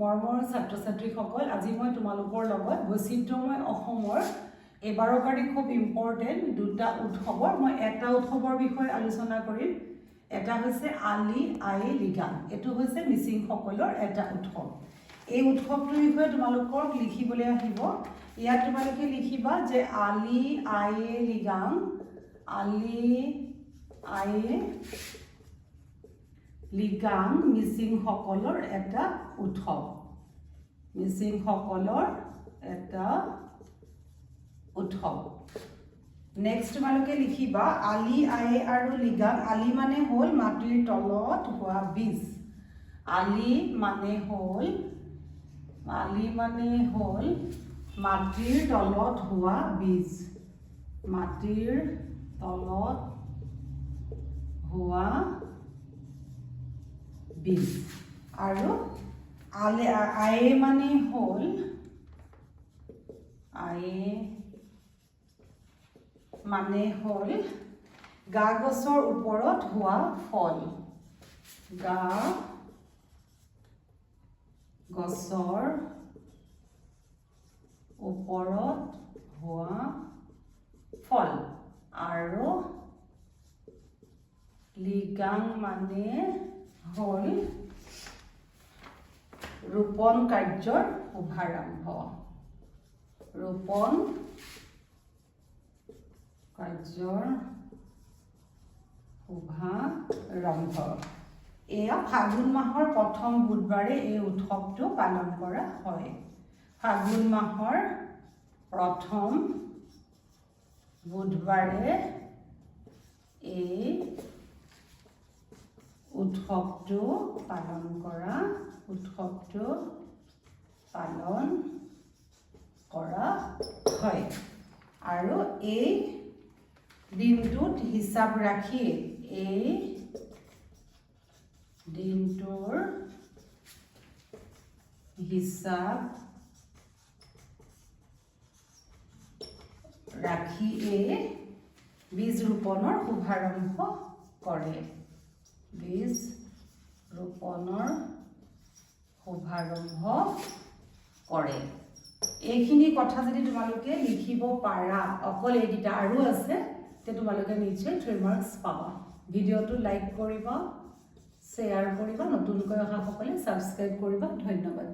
মৰমৰ ছাত্ৰ ছাত্ৰীসকল আজি মই তোমালোকৰ লগত বৈচিত্ৰ্যময় অসমৰ এইবাৰৰ কাৰণে খুব ইম্পৰ্টেণ্ট দুটা উৎসৱৰ মই এটা উৎসৱৰ বিষয়ে আলোচনা কৰিম। এটা হৈছে আলি আই লৃগাং এইটো হৈছে মিচিংসকলৰ এটা উৎসৱ। এই উৎসৱটোৰ বিষয়ে তোমালোকক লিখিবলৈ আহিব। ইয়াত তোমালোকে লিখিবা যে আলি আই লৃগাং আলি আই লিগাং মিচিংসকলৰ এটা উৎসৱ। মিচিংসকলৰ এটা উৎসৱ। নেক্সট তোমালোকে লিখিবা আলি আই আৰু লিগাং। আলি মানে হ'ল মাটিৰ তলত হোৱা বীজ। আলি মানে হ'ল আলি মানে হ'ল মাটিৰ তলত হোৱা বীজ। মাটিৰ তলত হোৱা বীজ আৰু আলে আয়ে মানে হ'ল আয়ে মানে হ'ল গা গছৰ ওপৰত হোৱা ফল। গা গছৰ ওপৰত হোৱা ফল। আৰু লিগাং মানে হ'ল ৰোপণ কাৰ্যৰ শুভাৰম্ভ। ৰোপণ কাৰ্যৰ শুভাৰম্ভ। এয়া ফাগুন মাহৰ প্ৰথম বুধবাৰে এই উৎসৱটো পালন কৰা হয়। ফাগুন মাহৰ প্ৰথম বুধবাৰে এই উৎসৱটো পালন কৰা, উৎসৱটো পালন কৰা হয়। আৰু এই দিনটোত হিচাপ ৰাখি, এই দিনটোৰ হিচাপ ৰাখিয়ে বীজ ৰোপণৰ শুভাৰম্ভ কৰে। শুভাৰম্ভ কৰে। এইখিনি কথা যদি তোমালোকে লিখিব পাৰা অকল এইকেইটা আৰু আছে তে তোমালোকে নিশ্চয় থ্ৰী মাৰ্কছ পাবা। ভিডিঅ'টো লাইক কৰিবা শ্বেয়াৰ কৰিবা নতুনকৈ অহাসকলে ছাবস্ক্ৰাইব কৰিবা। ধন্যবাদ।